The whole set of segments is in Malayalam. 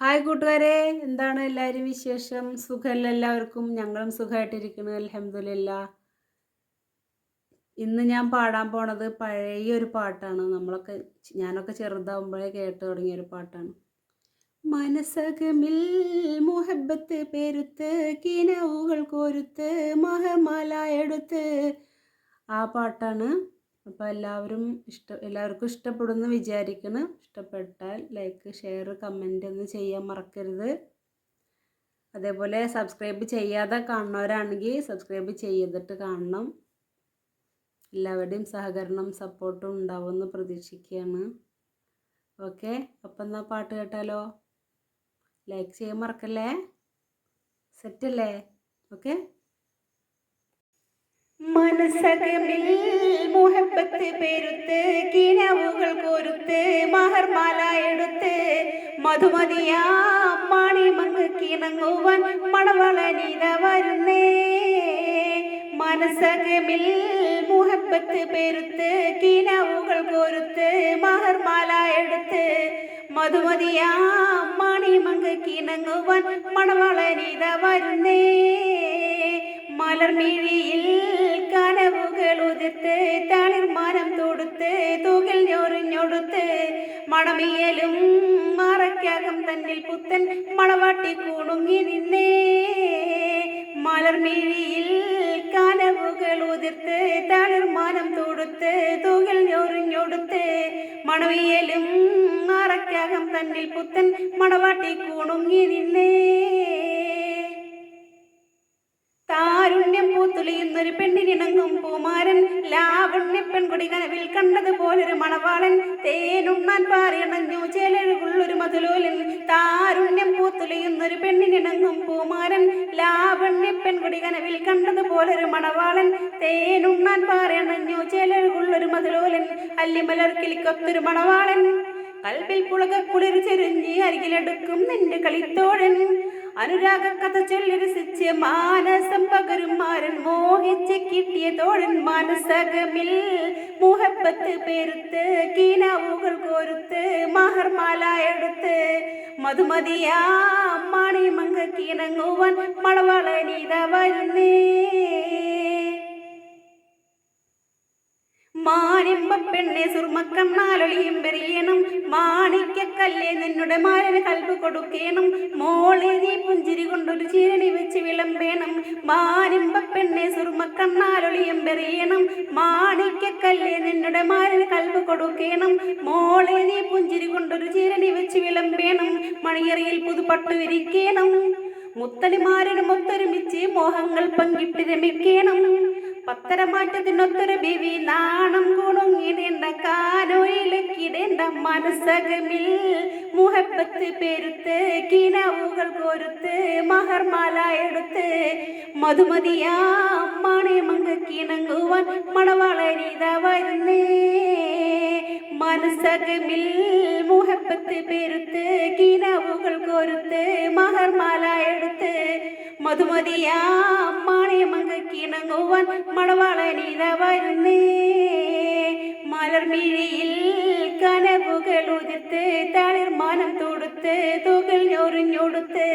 ഹായ് കൂട്ടുകാരെ എന്താണ് എല്ലാവരും വിശേഷം? സുഖമല്ല എല്ലാവർക്കും. ഞങ്ങളും സുഖമായിട്ടിരിക്കുന്നു അലഹമില്ല ഇന്ന് ഞാൻ പാടാൻ പോണത് പഴയ ഒരു പാട്ടാണ്. നമ്മളൊക്കെ ഞാനൊക്കെ ചെറുതാവുമ്പോഴേ കേട്ട് തുടങ്ങിയ ഒരു പാട്ടാണ്. മനസ്സകമിൽ മുഹബത്ത് പെരുത്ത് കിനവുകൾ കോരുത്ത് മഹർമാല എടുത്ത്. ആ പാട്ടാണ് അപ്പോൾ എല്ലാവരും ഇഷ്ട എല്ലാവർക്കും ഇഷ്ടപ്പെടുമെന്ന് വിചാരിക്കണം ഇഷ്ടപ്പെട്ടാൽ ലൈക്ക് ഷെയർ കമന്റ് ഒന്നും ചെയ്യാൻ മറക്കരുത്. അതേപോലെ സബ്സ്ക്രൈബ് ചെയ്യാതെ കാണുന്നവരാണെങ്കിൽ സബ്സ്ക്രൈബ് ചെയ്തിട്ട് കാണണം. എല്ലാവരുടെയും സഹകരണം സപ്പോർട്ടും ഉണ്ടാവുമെന്ന് പ്രതീക്ഷിക്കുകയാണ്. ഓക്കെ അപ്പം എന്നാൽ പാട്ട് കേട്ടാലോ? ലൈക്ക് ചെയ്യാൻ മറക്കല്ലേ? സെറ്റല്ലേ ഓക്കെ മനസ്സകമിൽ മുഹബത്ത് പെരുത്ത് കിനവുകൾ കോരുത്ത് മഹർമാല എടുത്ത് മധുമതിയാ മണിമങ്ങ് കിണങ്ങുവൻ മണവളനിത വരുന്നേ. മനസ്സകമിൽ മുഹബത്ത് പെരുത്ത് കിനവുകൾ കോരുത്ത് മഹർമാല എടുത്ത് മധുമതിയാ മണിമങ്ങ് കിണങ്ങുവൻ മണവളനിത വരുന്നേ. മലർമിഴിയിൽ മണമിയലും മറയ്ക്കകം തന്നിൽ പുത്തൻ മണവാട്ടി കുണുങ്ങി നിന്നേ. മലർമിഴിയിൽ കനവുകൾ ഉതിർത്ത് തളിർമാനം തൊടുത്ത് തുകൽ ഞൊറിഞ്ഞൊടുത്ത് മണവിയലും മറയ്ക്കകം തന്നിൽ പുത്തൻ മണവാട്ടി കൂണുങ്ങി നിന്നേ. ലാവണ്യ പെൺകുടി കനവിൽ കണ്ടതുപോലൊരു മണവാളൻ തേനുണ്ണാൻ പാറിയണഞ്ഞു ചേലഴുകുള്ളൊരു മധുലോലൻ താരുണ്യം പൂത്തുലയുന്നൊരു പെണ്ണിനിണങ്ങും പൂമാരൻ ലാവണ്യ പെൺകുടികനവിൽ കണ്ടതുപോലൊരു മണവാളൻ തേനുണ്ണാൻ പാറിയണഞ്ഞു ചേലഴുകുള്ളൊരു മധുലോലൻ അല്ലിമലർക്കിലിക്കൊത്തൊരു മണവാളൻ. കൽപ്പിൽ പുളക കുളിർ ചെരിഞ്ഞ് അരികിലെടുക്കും നിന്റെ കളിത്തോഴൻ. അനുരാഗ കഥ ചൊല്ലി രസിച്ച് മാനസം പകരും മനസ്സകമിൽ മുഹബത്ത് പെരുത്ത് കീനാവുകൾ കോരുത്ത് മഹർമാല എടുത്ത് മധുമതിയാ മണിമങ്ക കീണങ്ങുവാൻ മണവളനീത വരുന്നേ മാനിമ്പ പെണ്ണെ സുർമക്കണ്ണാലൊളിയും പെറിയണം മാണിക്കല്ലേ നിന്നുടെ മാരന് കൽപ്പ് കൊടുക്കേണം. മോളെ നീ പുഞ്ചിരി കൊണ്ടൊരു ചീരണി വെച്ച് വിളമ്പേണം. മാനിമ്പ പെണ്ണെ സുർമക്കണ്ണാലൊളിയും പെറിയണം മാണിക്കല്ലേ നിന്നുടെ മാരന് കൽപ്പ് കൊടുക്കേണം. മോളെ നീ പുഞ്ചിരി കൊണ്ടൊരു ചീരണി വെച്ച് വിളമ്പേണം. മണിയറിയിൽ പുതുപട്ടു വിരിക്കണം. മുത്തലിമാരനും ഒത്തൊരുമിച്ച് മോഹങ്ങൾ പങ്കിട്ട് രമിക്കണം. പത്തരമാറ്റത്തിനൊത്തൊരു ബിവി നാണം കുണുങ്ങിടേണ്ട കാനോയിലക്കിടേണ്ട മനസ്സകമിൽ മുഹബത്ത് പെരുത്ത് കിനവുകൾ കോരുത്ത് മഹർമാല എടുത്ത് മധുമതിയാ മണിമങ്ക കിണങ്ങുവാൻ മണവളരിത വരുന്നേ. മനസ്സകമിൽ മുഹബത്ത് പെരുത്ത് കിനവുകൾ കോരുത്ത് മഹർമാല എടുത്ത് മധുമതിയാ മണിമങ്ക കിണങ്ങുവാൻ മണവളനിത വരുന്നേ മലർമിഴിയിൽ കനവുകൾ ഉതിർത്ത് തളിർമാനം തൊടുത്ത് തുകൾ ഞൊറിഞ്ഞൊടുത്ത്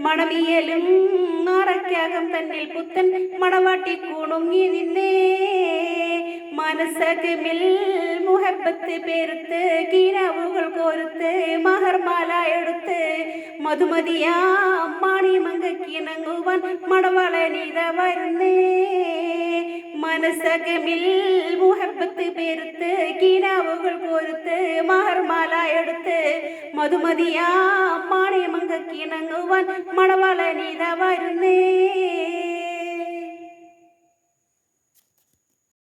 മണമിയലും മറയ്ക്കകം തന്നിൽ പുത്തൻ മണവാട്ടി കുണുങ്ങി നിന്നേ. മനസ്സകമിൽ മുഹബത്ത് പെരുത്ത് കിനാവുകൾ കോരുത്ത് മഹർമാല എടുത്ത് മധുമതിയാ മണിമങ്ക കിണങ്ങുവാൻ മണവളനിത വരുന്നേ മനസ്സകമിൽ മുഹബത്ത് പെരുത്ത് കിനാവുകൾ കോരുത്ത് മഹർമാല എടുത്ത് മധുമതിയാ മണിമങ്ക കിണങ്ങുവാൻ മണവളനിത വരുന്നേ